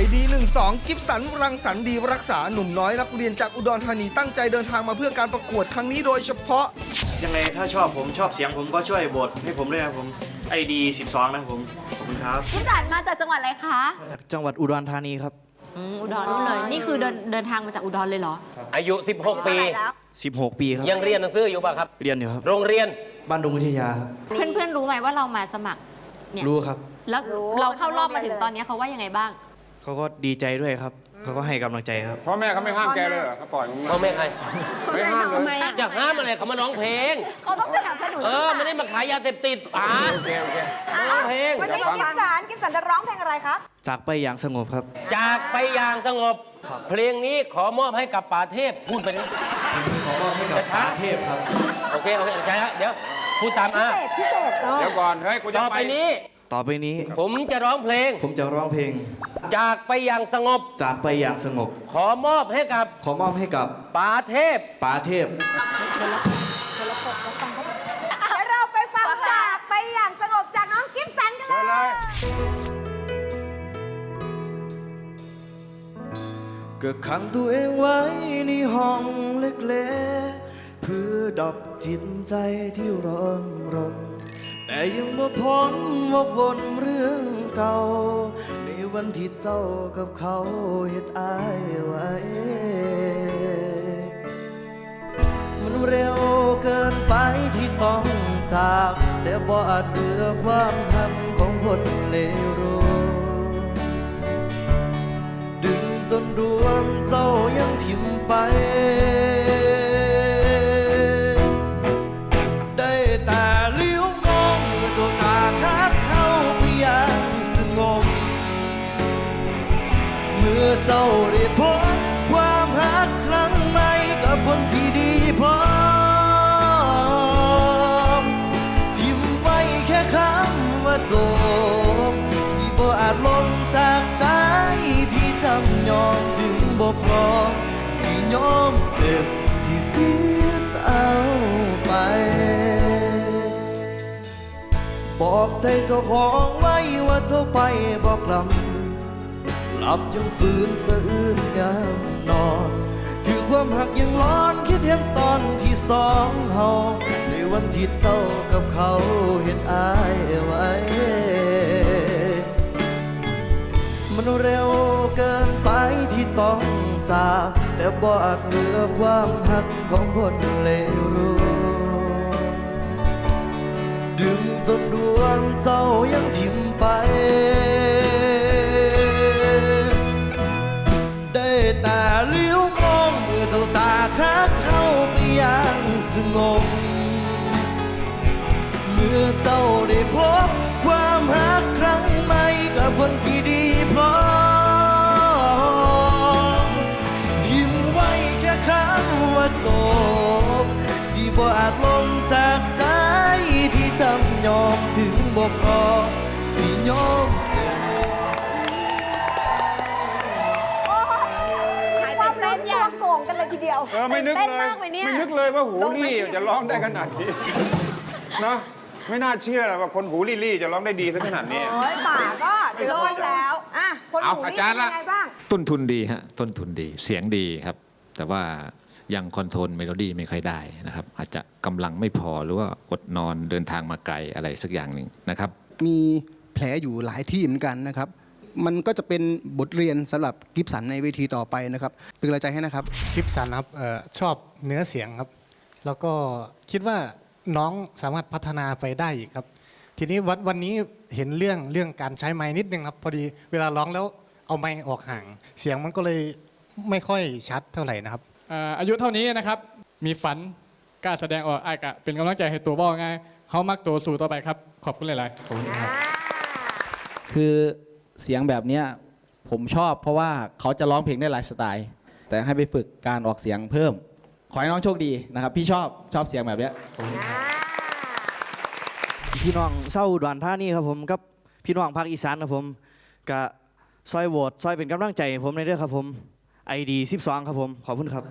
12กิฟสันรังสรรค์ดีรักษาหนุ่มน้อยนักเรียนจากอุดรธานีตั้งใจเดินทางมาเพื่อการประกวดครั้งนี้โดยเฉพาะ ยังไงถ้าชอบผมชอบเสียงผมก็ช่วยโหวตให้ผมด้วยนะครับผมไอดี12นะครับผมขอบคุณครับ พี่จันมาจากจังหวัดอะไรคะจังหวัดอุดรธานีครับ อืมอุดรนู่นเลย นี่คือเดินเดินทางมาจากอุดรเลยเหรออายุ 16 ปี 16 ปีครับ ยังเรียนหนังสืออยู่ป่ะครับ เรียนอยู่ครับ โรงเรียน บ้านดงวิทยาครับเพื่อนเพื่อนๆรู้ไหมว่าเรามาสมัครเนี่ยรู้ครับ แล้วเราเข้ารอบมาถึงตอนนี้เขาว่ายังไงบ้าง เขาก็ดีใจด้วยครับ เขาก็ให้กำลังใจครับ พ่อแม่เขาไม่ห้ามแกเลยเหรอเขาปล่อยมึงพ่อแม่ใครไม่ห้ามเลยอยากห้ามอะไรเขามาร้องเพลง เขาต้องสนับสนุนเออไม่ได้มาขายยาเสพติดป๋า โอเคโอเคมาร้องเพลง วันนี้กิฟสันกิฟสันจะร้องเพลงอะไรครับ จากไปอย่างสงบครับ จากไปอย่างสงบ เพลงนี้ขอมอบให้กับป๋าเทพพูดไปนี่ขอมอบให้กับพระเทพครับ โอเคโอเคใช่ฮะเดี๋ยวพูดตามพิอะเศษพิเศษเนาะเดี๋ยวก่อน เฮ้ย กูจะต่อไปนี้ ต่อไปนี้ผมจะร้องเพลง ผมจะร้องเพลง จากไปอย่างสงบ จากไปอย่างสงบ ขอมอบให้กับขอมอบให้กับป๋าเทพ ป๋าเทพ เดี๋ยวเราไปฟังจากไปอย่างสงบจากน้องกิฟสันกันเลเชิญเลยยก็ขังตัวเองไว้ในห้องเล็กๆ เพื่อดับจิตใจที่ร้อนรน แต่ยังบ่พ้นวกวนเรื่องเก่าใน วันที่เจ้ากับเขาเฮ็ดอายไว้ มันเร็วเกินไปที่ต้องจาก แต่บ่อาจเหลือความทำของคนเลวร้ดึงจนรวมเจ้ายังทิมไป อเจ้าได้พบความฮักครั้งใหม่กับคนที่ดีพอทิมไว้แค่คำว่าจบสิบ่อาจลงจากใจที่ทำยอมถึงบ่พร้อมสิยอมเจ็บที่เสียเจ้าไปบอกใจเจ้าของไว้ว่าเจ้าไปบอกกลับ หลับยังฝืนสะอื้นยามนอน ถือความหักยังร้อนคิดเห็นตอนที่สองเฮาในวันที่เจ้ากับเขาเห็นอายไว้ มันเร็วเกินไปที่ต้องจากแต่บ่อาจเหลือความหักของคนเลวรู้ดึงจนดวงเจ้ายังทิมไป มื่อเจ้าได้พบความฮักครั้งใหม่กับคนที่ดีพร้อมทิมไว้แค่คำว่าจบสิบ่อาจลงจากใจที่จำยอมถึงบ่พอสิยอมเจ็บความเล่นยังโก่งกันเลยทีเดียวเออไม่นึกเต้นเลยมากไหมเนี่ย ไม่นึกเลยว่าหูรี่จะร้องได้ขนาดนี้เนอะ ไม่น่าเชื่อเลยว่าคนหูรี่ๆจะร้องได้ดีถึงขนาดนี้ โอ้ยป่าก็เดือดแล้วอะคนเอาหูอานี่จารย์เป็นละ ยังไงบ้าง ต้นทุนดีฮะต้นทุนดีเสียงดีครับ แต่ว่ายังคอนโทรลเมโลดี้ไม่ค่อยได้นะครับ อาจจะกำลังไม่พอหรือว่าอดนอนเดินทางมาไกลอะไรสักอย่างหนึ่งนะครับ มีแผลอยู่หลายที่เหมือนกันนะครับ มันก็จะเป็นบทเรียนสำหรับกิฟสันในเวทีต่อไปนะครับเป็นกำลังใจให้นะครับ กิฟสันครับเออชอบเนื้อเสียงครับ แล้วก็คิดว่า น้องสามารถพัฒนาไปได้อีกครับ ทีนี้วันวันนี้เห็นเรื่องเรื่องการใช้ไม้นิดนึงครับ พอดีเวลาร้องแล้วเอาไม้ออกห่าง เสียงมันก็เลยไม่ค่อยชัดเท่าไหร่นะครับเอ่ออายุเท่านี้นะครับ มีฝันกล้าแสดงออกไอ้ายกะเป็นกำลังใจให้ตัวบอกง่ายเฮามักตัวสู่ต่อไปครับ ขอบคุณหลายๆ คือเสียงแบบเนี้ยผมชอบเพราะว่าเขาจะร้องเพลงได้หลายสไตล์ แต่ให้ไปฝึกการออกเสียงเพิ่ม ขอให้น้องโชคดีนะครับ พี่ชอบชอบเสียงแบบเนี้ย พี่น้องเศร้าอุดรธานีครับผมกับพี่น้องภาคอีสานครับผมกะซอยโหวตซอยเป็นกำลังใจให้ผมในเรื่องครับผมไอดี12 ครับผม ขอบคุณครับ